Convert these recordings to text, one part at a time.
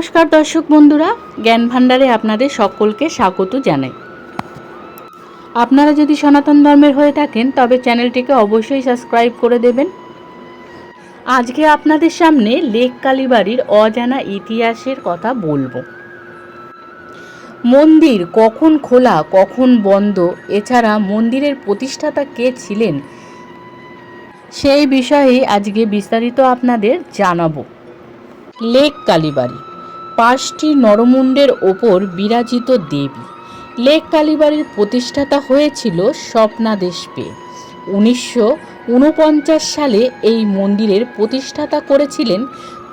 নমস্কার দর্শক বন্ধুরা, জ্ঞান ভাণ্ডারে আপনাদের সকলকে স্বাগত জানাই। আপনারা যদি সনাতন ধর্মের হয়ে থাকেন, তবে চ্যানেলটিকে অবশ্যই সাবস্ক্রাইব করে দেবেন। আজকে আপনাদের সামনে লেক কালীবাড়ির অজানা ইতিহাসের কথা বলব। মন্দির কখন খোলা, কখন বন্ধ, এছাড়া মন্দিরের প্রতিষ্ঠাতা কে ছিলেন, সেই বিষয়ে আজকে বিস্তারিত আপনাদের জানাব। লেক কালীবাড়ি। পাঁচটি নরমুণ্ডের ওপর বিরাজিত দেবী। লেক কালীবাড়ির প্রতিষ্ঠাতা হয়েছিল স্বপ্নাদেশ পেয়ে উনিশশো উনপঞ্চাশ সালে এই মন্দিরের প্রতিষ্ঠাতা করেছিলেন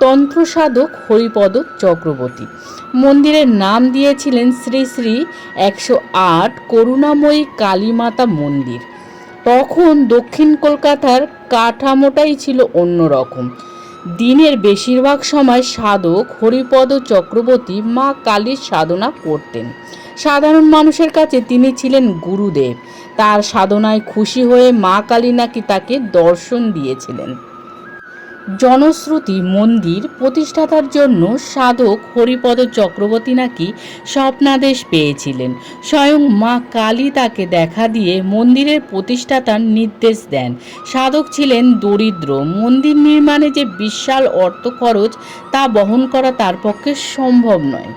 তন্ত্রসাধক হরিপদ চক্রবর্তী। মন্দিরের নাম দিয়েছিলেন শ্রী শ্রী একশো আট করুণাময়ী কালীমাতা মন্দির। তখন দক্ষিণ কলকাতার কাঠামোটাই ছিল অন্যরকম। দিনের বেশিরভাগ সময় সাধক হরিপদ চক্রবর্তী মা কালীর সাধনা করতেন। সাধারণ মানুষের কাছে তিনি ছিলেন গুরুদেব। তার সাধনায় খুশি হয়ে মা কালী নাকি তাকে দর্শন দিয়েছিলেন। জনশ্রুতি মন্দির প্রতিষ্ঠাতার জন্য সাধক হরিপদ চক্রবর্তী নাকি স্বপ্নাদেশ পেয়েছিলেন। স্বয়ং মা কালী তাকে দেখা দিয়ে মন্দিরের প্রতিষ্ঠাতার নির্দেশ দেন। সাধক ছিলেন দরিদ্র। মন্দির নির্মাণে যে বিশাল অর্থ খরচ তা বহন করা তার পক্ষে সম্ভব নয়।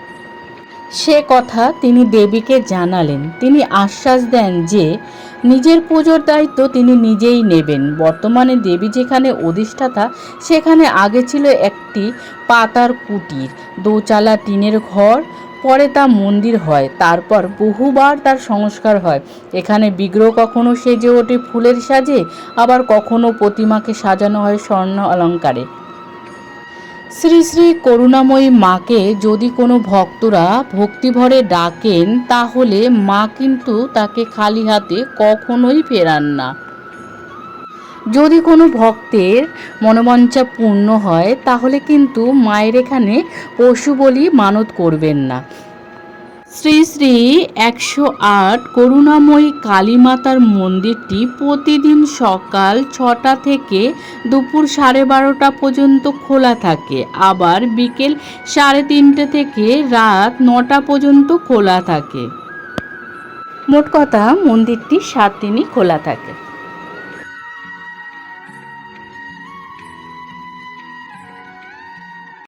সে কথা তিনি দেবীকে জানালেন। তিনি আশ্বাস দেন যে নিজের পুজোর দায়িত্ব তিনি নিজেই নেবেন। বর্তমানে দেবী যেখানে অধিষ্ঠাতা, সেখানে আগে ছিল একটি পাতার কুটির। দোচালা টিনের ঘর, পরে তা মন্দির হয়, তারপর বহুবার তার সংস্কার হয়। এখানে বিগ্রহ কখনো সেজে ওঠে ফুলের সাজে, আবার কখনো প্রতিমাকে সাজানো হয় স্বর্ণ অলঙ্কারে। শ্রী শ্রী করুণাময়ী মাকে যদি কোনো ভক্তরা ভক্তিভরে ডাকেন, তাহলে মা কিন্তু তাকে খালি হাতে কখনোই ফেরান না। যদি কোনো ভক্তের মনোবাঞ্ছা পূর্ণ হয়, তাহলে কিন্তু মায়ের এখানে পশু বলি মানত করবেন না। শ্রী শ্রী একশো আট করুণাময়ী কালীমাতার মন্দিরটি প্রতিদিন সকাল ছটা থেকে দুপুর সাড়ে বারোটা পর্যন্ত খোলা থাকে। আবার বিকেল সাড়ে তিনটে থেকে রাত নটা পর্যন্ত খোলা থাকে। মোট কথা মন্দিরটি সাত দিনই খোলা থাকে।